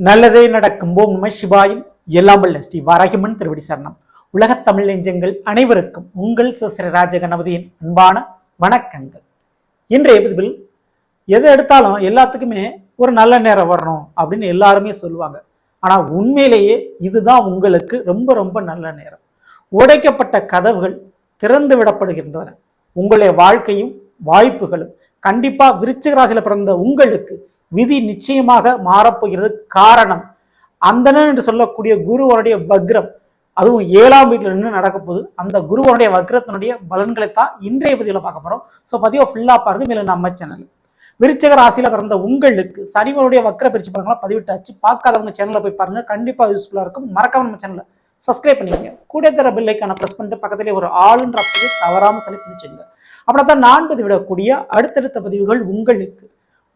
நல்லதே நடக்கும். ஓம் நம சிவாயும். எல்லாம் வல்ல ஸ்ரீ வாராகிமன் திருவடி சரணம். உலகத் தமிழ் நெஞ்சங்கள் அனைவருக்கும் உங்கள் சிசிர ராஜ கணபதியின் அன்பான வணக்கங்கள். இன்றைய பதிவில் எது எடுத்தாலும் எல்லாத்துக்குமே ஒரு நல்ல நேரம் வரணும் அப்படின்னு எல்லாருமே சொல்லுவாங்க. ஆனால் உண்மையிலேயே இதுதான் உங்களுக்கு ரொம்ப ரொம்ப நல்ல நேரம். உடைக்கப்பட்ட கதவுகள் திறந்து விடப்படுகின்றன. உங்களுடைய வாழ்க்கையும் வாய்ப்புகளும் கண்டிப்பாக விருச்சிக பிறந்த உங்களுக்கு விதி நிச்சயமாக மாறப்போகிறது காரணம் அந்தணன் என்று சொல்லக்கூடிய குருவனுடைய வக்ரம் அதுவும் ஏழாம் வீட்டில் நின்று நடக்க போகுது. அந்த குருவனுடைய வக்ரத்தினுடைய பலன்களை தான் இன்றைய பதிவில் பார்க்க போகிறோம் ஸோ பதிவை ஃபுல்லாக பாருங்க மேலும் நம்ம சேனல் விருச்சக ராசியில் பிறந்த உங்களுக்கு சனிவனுடைய வக்ர பிரிச்சு பலன்களை பதிவிட்டாச்சு. பார்க்காதவங்க சேனலில் போய் பாருங்கள் கண்டிப்பாக யூஸ்ஃபுல்லாக இருக்கும். மறக்காம நம்ம சேனலை சப்ஸ்கிரைப் பண்ணிக்கங்க. கூட தர பில்லைக்கான ப்ரெஸ் பண்ணிட்டு பக்கத்திலே ஒரு ஆளுன்ற அப்படி தவறாமல் செலக்ட் பண்ணிச்சுங்க அப்படின்னா தான் நான் பதிவிடக்கூடிய அடுத்தடுத்த பதிவுகள் உங்களுக்கு.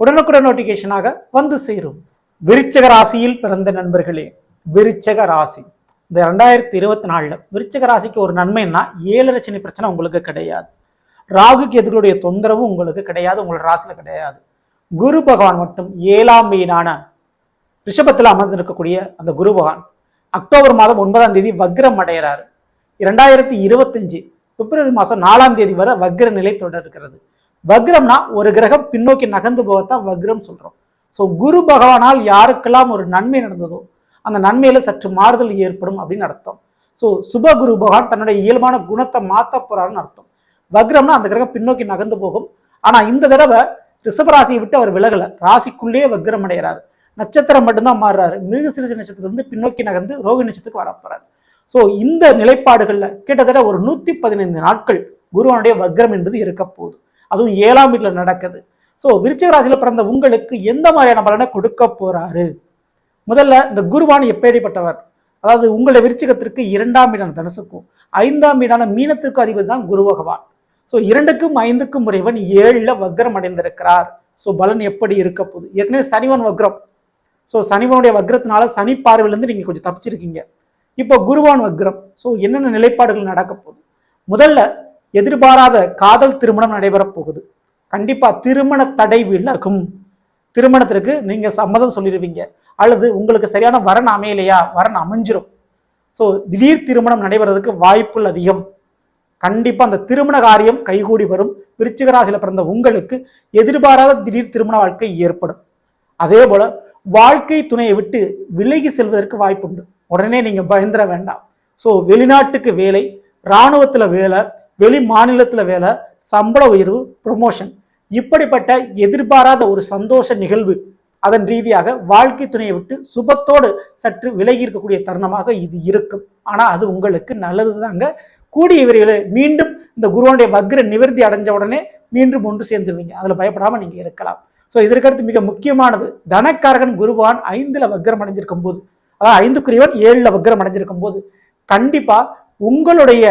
உடனுக்குடன் நோட்டிஃபிகேஷனாக வந்து சேரும். விருச்சக ராசியில் பிறந்த நண்பர்களே விருச்சக ராசி. இந்த ரெண்டாயிரத்தி இருபத்தி நாலில் விருச்சக ராசிக்கு ஒரு நன்மைன்னா ஏழரை சனி பிரச்சனை உங்களுக்கு கிடையாது. ராகுக்கு எதிரோடைய தொந்தரவும் உங்களுக்கு கிடையாது உங்களோட ராசியில் கிடையாது. குரு பகவான் மட்டும் ஏழாம் மீனான ரிஷபத்தில் அமர்ந்திருக்கக்கூடிய அந்த குரு பகவான் அக்டோபர் மாதம் ஒன்பதாம் தேதி வக்ரம் அடைகிறார் இரண்டாயிரத்தி இருபத்தஞ்சு பிப்ரவரி மாதம் நாலாம் தேதி வரை வக்ர நிலை தொடர்கிறது. வக்ரம்னா ஒரு கிரகம் பின்னோக்கி நகர்ந்து போகத்தான் வக்ரம் சொல்கிறோம் ஸோ குரு பகவானால் யாருக்கெல்லாம் ஒரு நன்மை நடந்ததோ அந்த நன்மையில் சற்று மாறுதல் ஏற்படும் அப்படின்னு அர்த்தம். ஸோ சுப குரு பகவான் தன்னுடைய இயல்பான குணத்தை மாற்ற போகிறாருன்னு அர்த்தம். வக்ரம்னா அந்த கிரகம் பின்னோக்கி நகர்ந்து போகும். ஆனால் இந்த தடவை ரிஷபராசியை விட்டு அவர் விலகல. ராசிக்குள்ளேயே வக்ரம் அடைகிறார். நட்சத்திரம் மட்டும்தான் மாறுறாரு. மிருகசிரிசி நட்சத்திரத்திலிருந்து பின்னோக்கி நகர்ந்து ரோகி நட்சத்திரத்துக்கு வரப்போறாரு ஸோ இந்த நிலைப்பாடுகளில் கிட்டத்தட்ட ஒரு நூற்றி பதினைந்து நாட்கள் குருவனுடைய வக்ரம் என்பது இருக்க போகுது. அதுவும் ஏழாம் வீட்டில் நடக்குது. ஸோ விருச்சிக ராசியில் பிறந்த உங்களுக்கு எந்த மாதிரியான பலனை கொடுக்க போகிறாரு முதல்ல இந்த குருவான் எப்பேடிப்பட்டவர் அதாவது உங்களுடைய விருச்சிகத்திற்கு இரண்டாம் வீடான தனுசுக்கும் ஐந்தாம் வீடான மீனத்திற்கும் அதிபதி தான் குரு பகவான். ஸோ இரண்டுக்கும் ஐந்துக்கும் முறைவன் ஏழில் வக்ரம் அடைந்திருக்கிறார். ஸோ பலன் எப்படி இருக்க போகுது? ஏற்கனவே சனிவன் வக்ரம். ஸோ சனிவனுடைய வக்ரத்தினால சனி பார்வையிலேருந்து நீங்கள் கொஞ்சம் தப்பிச்சிருக்கீங்க. இப்போ குருவான் வக்ரம். ஸோ என்னென்ன நிலைப்பாடுகள் நடக்க போகுது? முதல்ல எதிர்பாராத காதல் திருமணம் நடைபெறப் போகுது. கண்டிப்பா திருமண தடை விலகும். திருமணத்திற்கு நீங்க சம்மதம் சொல்லிடுவீங்க. அல்லது உங்களுக்கு சரியான வரன் அமையலையா? வரன் அமைஞ்சிரும். ஸோ திடீர் திருமணம் நடைபெறதுக்கு வாய்ப்புகள் அதிகம். கண்டிப்பா அந்த திருமண காரியம் கைகூடி வரும். விருச்சிகராசியில் பிறந்த உங்களுக்கு எதிர்பாராத திடீர் திருமண வாழ்க்கை ஏற்படும். அதே போல வாழ்க்கை துணையை விட்டு விலகி செல்வதற்கு வாய்ப்புண்டு. உடனே நீங்க பயந்துட வேண்டாம். ஸோ வெளிநாட்டுக்கு வேலை இராணுவத்தில் வேலை வெளி மாநிலத்தில் வேலை சம்பள உயர்வு ப்ரொமோஷன் இப்படிப்பட்ட எதிர்பாராத ஒரு சந்தோஷ நிகழ்வு அதன் ரீதியாக வாழ்க்கை துணையை விட்டு சுபத்தோடு சற்று விலகி இருக்கக்கூடிய தருணமாக இது இருக்கும். ஆனால் அது உங்களுக்கு நல்லது தாங்க கூடிய விரைவில் மீண்டும் இந்த குருவனுடைய வக்ர நிவர்த்தி அடைஞ்ச உடனே மீண்டும் ஒன்று சேர்ந்துருவீங்க. அதில் பயப்படாமல் நீங்கள் இருக்கலாம். ஸோ இதற்கடுத்து மிக முக்கியமானது தனக்காரகன் குருவான் ஐந்தில் வக்ரம் அடைஞ்சிருக்கும் போது அதாவது ஐந்துக்குரியவன் ஏழில் வக்ரம் அடைஞ்சிருக்கும் போது கண்டிப்பாக உங்களுடைய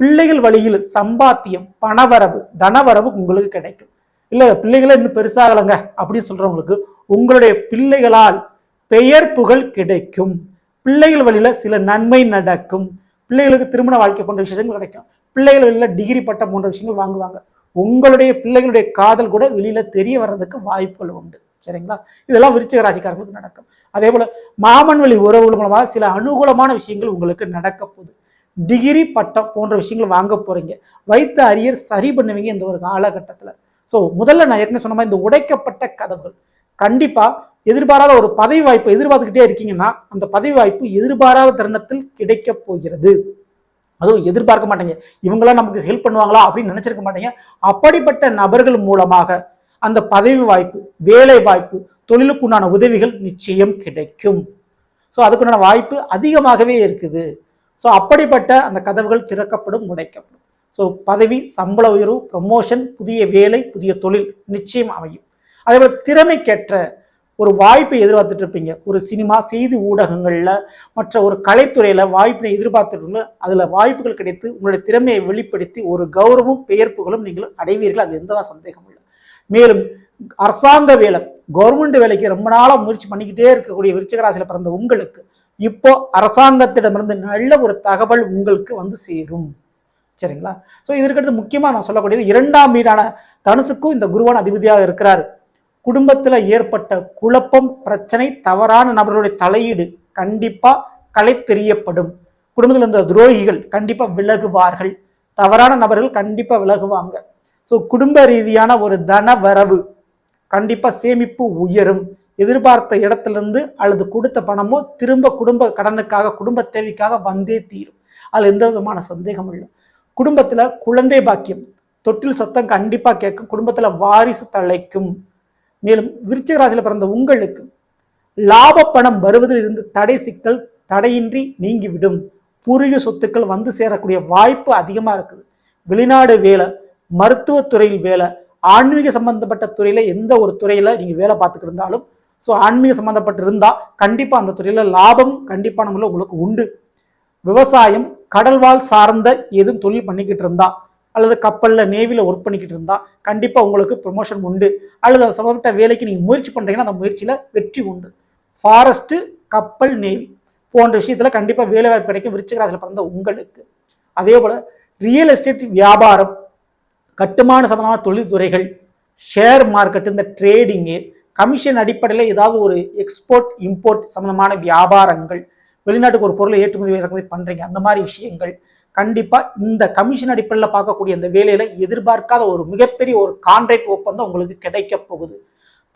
பிள்ளைகள் வழியில் சம்பாத்தியம் பணவரவு தனவரவு உங்களுக்கு கிடைக்கும். இல்லை பிள்ளைகளை இன்னும் பெருசாகலைங்க அப்படின்னு சொல்கிறவங்களுக்கு உங்களுடைய பிள்ளைகளால் பெயர் புகழ் கிடைக்கும். பிள்ளைகள் வழியில் சில நன்மை நடக்கும். பிள்ளைகளுக்கு திருமண வாழ்க்கை போன்ற விஷயங்கள் கிடைக்கும். பிள்ளைகள் வழியில் டிகிரி பட்டம் போன்ற விஷயங்கள் வாங்குவாங்க. உங்களுடைய பிள்ளைகளுடைய காதல் கூட வெளியில் தெரிய வர்றதுக்கு வாய்ப்புகள் உண்டு. சரிங்களா? இதெல்லாம் விருச்சிக ராசிக்காரர்களுக்கு நடக்கும். அதே போல் மாமன் வழி உறவுகள் மூலமாக சில அனுகூலமான விஷயங்கள் உங்களுக்கு நடக்க போகுது. டிகிரி பட்டம் போன்ற விஷயங்கள் வாங்க போகிறீங்க வைத்த அரியர் சரி பண்ணுவீங்க இந்த ஒரு காலகட்டத்தில். ஸோ முதல்ல நான் ஏற்கனவே சொன்ன மாதிரி இந்த உடைக்கப்பட்ட கதவுகள். கண்டிப்பாக எதிர்பாராத ஒரு பதவி வாய்ப்பு எதிர்பார்த்துக்கிட்டே இருக்கீங்கன்னா அந்த பதவி வாய்ப்பு எதிர்பாராத தருணத்தில் கிடைக்க போகிறது. அதுவும் எதிர்பார்க்க மாட்டேங்க. இவங்களாம் நமக்கு ஹெல்ப் பண்ணுவாங்களா அப்படின்னு நினச்சிருக்க மாட்டேங்க. அப்படிப்பட்ட நபர்கள் மூலமாக அந்த பதவி வாய்ப்பு வேலை வாய்ப்பு தொழிலுக்குண்டான உதவிகள் நிச்சயம் கிடைக்கும். ஸோ அதுக்குண்டான வாய்ப்பு அதிகமாகவே இருக்குது. ஸோ அப்படிப்பட்ட அந்த கதவுகள் திறக்கப்படும் உடைக்கப்படும். ஸோ பதவி சம்பள உயர்வு ப்ரமோஷன் புதிய வேலை புதிய தொழில் நிச்சயம் அமையும். அதே போல் திறமைக்கேற்ற ஒரு வாய்ப்பை எதிர்பார்த்துட்டு இருப்பீங்க ஒரு சினிமா செய்தி ஊடகங்களில் மற்ற ஒரு கலைத்துறையில் வாய்ப்பினை எதிர்பார்த்துட்டு அதில் வாய்ப்புகள் கிடைத்து உங்களுடைய திறமையை வெளிப்படுத்தி ஒரு கௌரவம் பெயர்ப்புகளும் நீங்கள் அடைவீர்கள். அது எந்த சந்தேகமும் இல்லை. மேலும் அரசாங்க வேலை கவர்மெண்ட் வேலைக்கு ரொம்ப நாளாக முயற்சி பண்ணிக்கிட்டே இருக்கக்கூடிய விருச்சகராசியில் பிறந்த உங்களுக்கு இப்போ அரசாங்கத்திடமிருந்து நல்ல ஒரு தகவல் உங்களுக்கு வந்து சேரும். சரிங்களா? ஸோ இதற்கடுத்து முக்கியமாக நான் சொல்லக்கூடியது இரண்டாம் வீடான தனுசுக்கும் இந்த குருவான் அதிபதியாக இருக்கிறார். குடும்பத்தில் ஏற்பட்ட குழப்பம் பிரச்சனை தவறான நபர்களுடைய தலையீடு கண்டிப்பாக கலை களைத்தெறியப்படும். குடும்பத்தில் இருந்த துரோகிகள் கண்டிப்பாக விலகுவார்கள். தவறான நபர்கள் கண்டிப்பாக விலகுவாங்க. ஸோ குடும்ப ரீதியான ஒரு தன வரவு கண்டிப்பாக சேமிப்பு உயரும். எதிர்பார்த்த இடத்துலேருந்து அல்லது கொடுத்த பணமோ திரும்ப குடும்ப கடனுக்காக குடும்ப தேவைக்காக வந்தே தீரும். அதில் எந்த விதமான சந்தேகமும் இல்லை. குடும்பத்தில் குழந்தை பாக்கியம் தொட்டில் சத்தம் கண்டிப்பாக கேட்கும் குடும்பத்தில் வாரிசு தலைக்கும். மேலும் விருச்சிக ராசியில் பிறந்த உங்களுக்கு லாப பணம் வருவதில் இருந்து தடை சிக்கல் தடையின்றி நீங்கிவிடும். பூர்வீக சொத்துக்கள் வந்து சேரக்கூடிய வாய்ப்பு அதிகமாக இருக்குது. வெளிநாடு வேலை மருத்துவத்துறையில் வேலை ஆன்மீக சம்பந்தப்பட்ட துறையில் எந்த ஒரு துறையில் நீங்கள் வேலை பார்த்துக்கிட்டு இருந்தாலும் ஸோ ஆன்மீக சம்மந்தப்பட்டு இருந்தால் கண்டிப்பாக அந்த துறையில் லாபம் கண்டிப்பான முறையில் உங்களுக்கு உண்டு. விவசாயம் கடல்வாழ் சார்ந்த எதுவும் தொழில் பண்ணிக்கிட்டு இருந்தா அல்லது கப்பலில் நேவியில் ஒர்க் பண்ணிக்கிட்டு இருந்தால் கண்டிப்பாக உங்களுக்கு ப்ரொமோஷன் உண்டு. அல்லது அது சம்மந்தப்பட்ட வேலைக்கு நீங்கள் முயற்சி பண்ணுறீங்கன்னா அந்த முயற்சியில் வெற்றி உண்டு. ஃபாரஸ்ட்டு கப்பல் நேவி போன்ற விஷயத்தில் கண்டிப்பாக வேலைவாய்ப்பு கிடைக்கும். விருச்சிகராசியில் பிறந்த உங்களுக்கு. அதே போல் ரியல் எஸ்டேட் வியாபாரம் கட்டுமான சம்பந்தமான தொழில்துறைகள் ஷேர் மார்க்கெட் இந்த ட்ரேடிங்கு கமிஷன் அடிப்படையில் ஏதாவது ஒரு எக்ஸ்போர்ட் இம்போர்ட் சம்மந்தமான வியாபாரங்கள் வெளிநாட்டுக்கு ஒரு பொருளை ஏற்றுமதி இறக்குமதி பண்ணுறீங்க அந்த மாதிரி விஷயங்கள் கண்டிப்பாக இந்த கமிஷன் அடிப்படையில் பார்க்கக்கூடிய இந்த வேலையில் எதிர்பார்க்காத ஒரு மிகப்பெரிய ஒரு கான்ட்ராக்ட் ஒப்பந்தம் உங்களுக்கு கிடைக்க போகுது.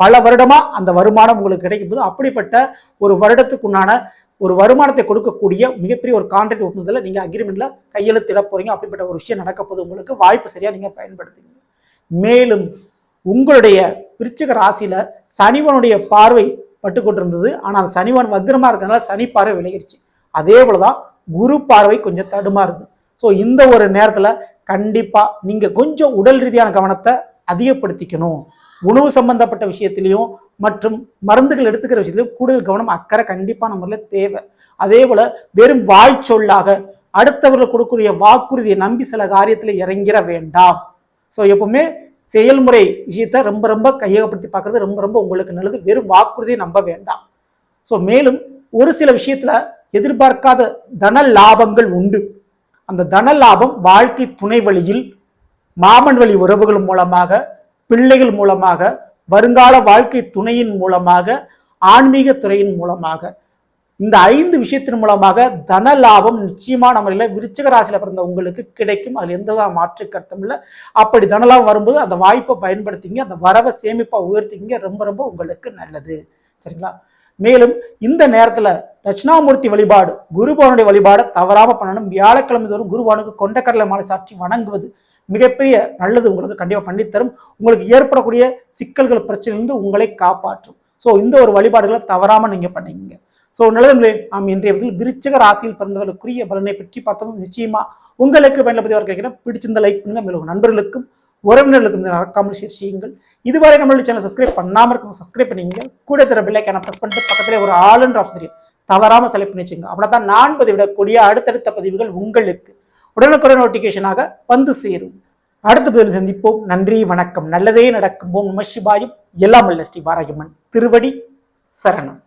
பல வருடமாக அந்த வருமானம் உங்களுக்கு கிடைக்கும் போது அப்படிப்பட்ட ஒரு வருடத்துக்குண்டான ஒரு வருமானத்தை கொடுக்கக்கூடிய மிகப்பெரிய ஒரு கான்ட்ராக்ட் ஒப்பந்தத்தில் நீங்கள் அக்ரிமெண்ட்டில் கையெழுத்திட போகிறீங்க அப்படிப்பட்ட ஒரு விஷயம் நடக்க போது உங்களுக்கு வாய்ப்பு சரியாக நீங்கள் பயன்படுத்துங்க மேலும் உங்களுடைய விருச்சிக ராசியில் சனிவனுடைய பார்வை பட்டுக்கொண்டிருந்தது. ஆனால் அந்த சனிவன் வக்ரமாக இருக்கிறதுனால சனி பார்வை விலகிருச்சு அதே போலதான் குரு பார்வை கொஞ்சம் தடுமாறுது ஸோ இந்த ஒரு நேரத்தில் கண்டிப்பாக நீங்கள் கொஞ்சம் உடல் ரீதியான கவனத்தை அதிகப்படுத்திக்கணும். உணவு சம்பந்தப்பட்ட விஷயத்திலையும் மற்றும் மருந்துகள் எடுத்துக்கிற விஷயத்திலையும் கூடுதல் கவனம் அக்கறை கண்டிப்பான முறையில் தேவை. அதே போல் வெறும் வாய் சொல்லாக அடுத்தவர்கள் கொடுக்கக்கூடிய வாக்குறுதியை நம்பி சில காரியத்தில் இறங்கிற வேண்டாம். ஸோ எப்பவுமே செயல்முறை விஷயத்தை ரொம்ப ரொம்ப கையகப்படுத்தி பார்க்குறது ரொம்ப ரொம்ப உங்களுக்கு நல்லது. வெறும் வாக்குறுதியை நம்ப வேண்டாம். ஸோ மேலும் ஒரு சில விஷயத்தில் எதிர்பார்க்காத தன லாபங்கள் உண்டு. அந்த தன லாபம் வாழ்க்கை துணை வழியில் மாமன் வழி உறவுகள் மூலமாக பிள்ளைகள் மூலமாக வருங்கால வாழ்க்கை துணையின் மூலமாக ஆன்மீக துறையின் மூலமாக இந்த ஐந்து விஷயத்தின் மூலமாக தன லாபம் நிச்சயமான முறையில் விருச்சக ராசியில் பிறந்த உங்களுக்கு கிடைக்கும். அதில் எந்த மாற்று கருத்தும் இல்லை. அப்படி தனலாபம் வரும்போது அந்த வாய்ப்பை பயன்படுத்திங்க அந்த வரவை சேமிப்பாக உயர்த்திங்க ரொம்ப ரொம்ப உங்களுக்கு நல்லது. சரிங்களா? மேலும் இந்த நேரத்தில் தட்சிணாமூர்த்தி வழிபாடு குருபவனுடைய வழிபாடு தவறாம பண்ணணும். வியாழக்கிழமை தோறும் குருபவனுக்கு கொண்டக்கடலை மாலை சாட்சி வணங்குவது மிகப்பெரிய நல்லது உங்களுக்கு கண்டிப்பாக பண்ணித்தரும் உங்களுக்கு ஏற்படக்கூடிய சிக்கல்கள் பிரச்சனையிலிருந்து உங்களை காப்பாற்றும். ஸோ இந்த ஒரு வழிபாடுகளை தவறாமல் நீங்கள் பண்ணீங்க ஸோ நல்லதுங்களே நாம் இன்றைய பதில் விருச்சக ராசியில் பிறந்தவர்களுக்குரிய பலனை பற்றி பார்த்தோம். நிச்சயமா உங்களுக்கு பயன்படுத்தி பதிவாக கேட்கிறேன் பிடிச்சிருந்த லைக் பண்ணுங்க. மேலும் நண்பர்களுக்கும் உறவினர்களுக்கும் நடக்காமல் மறக்காமல் ஷேர் செய்யுங்கள். இதுவரை நம்மளுடைய சேனல் சப்ஸ்கிரைப் பண்ணாமல் இருக்கும் சப்ஸ்கிரைப் பண்ணிங்க கூட தர பிள்ளைக்கான ப்ரெஸ் பண்ணிட்டு பக்கத்தில் ஒரு ஆளுன்ற ஆப்ஷன் தெரியும். தவறாமல் செலக்ட் பண்ணி வச்சுங்க அப்படின்னா தான் நான் பதிவிடக்கூடிய அடுத்தடுத்த பதிவுகள் உங்களுக்கு. உடனுக்குடன் நோட்டிஃபிகேஷனாக வந்து சேரும். அடுத்த பதிவில் சந்திப்போம். நன்றி வணக்கம். நல்லதே நடக்கும். ஓம் நம சிவாயும். எல்லாம் வல்ல ஸ்ரீ பாராகிமன் திருவடி சரணம்.